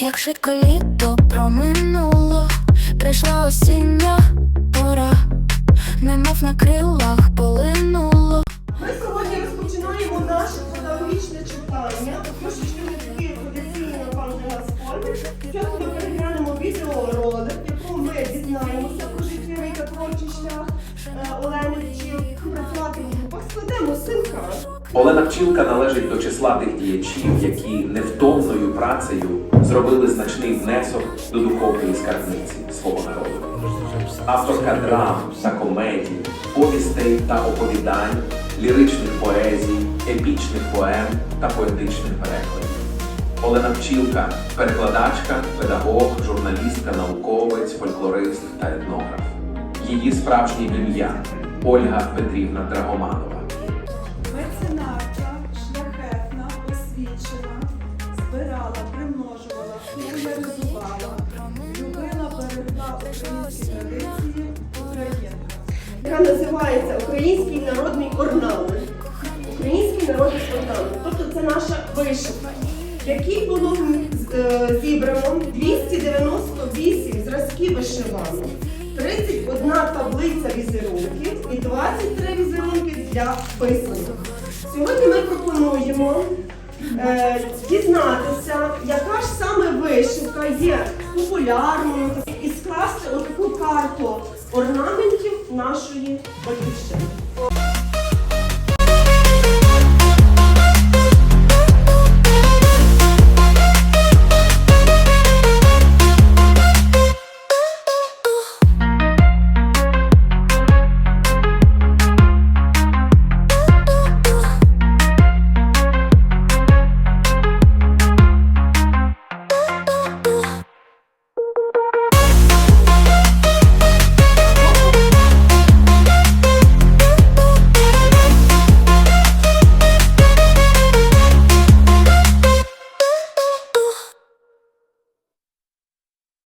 Як швидко літо проминуло, прийшла осіння пора, немов на крилах полинуло. Ми сьогодні розпочинаємо наше педагогічне читання. Не такий традиційний напевно для нас формі. Олена Пчілка належить до числа тих діячів, які невтомною працею зробили значний внесок до духовної скарбниці свого народу. Авторка драм та комедій, повістей та оповідань, ліричних поезій, епічних поем та поетичних перекладів. Олена Пчілка перекладачка, педагог, журналістка, науковець, фольклорист та етнограф. Її справжнє ім'я Ольга Петрівна Драгоманова. Освічена, збирала, примножувала, популяризувала, любила, берегла українські традиції України. яка називається Український народний орнамент. Український народний орнамент. Тобто це наша вишивка, в якій було е, зібрано 298 зразків вишиванок, 31 таблиця візерунків і 23 візерунки для писанок. Сьогодні ми пропонуємо е, дізнатися, яка ж саме вишивка є популярною і скласти отаку карту орнаментів нашої батьківщини.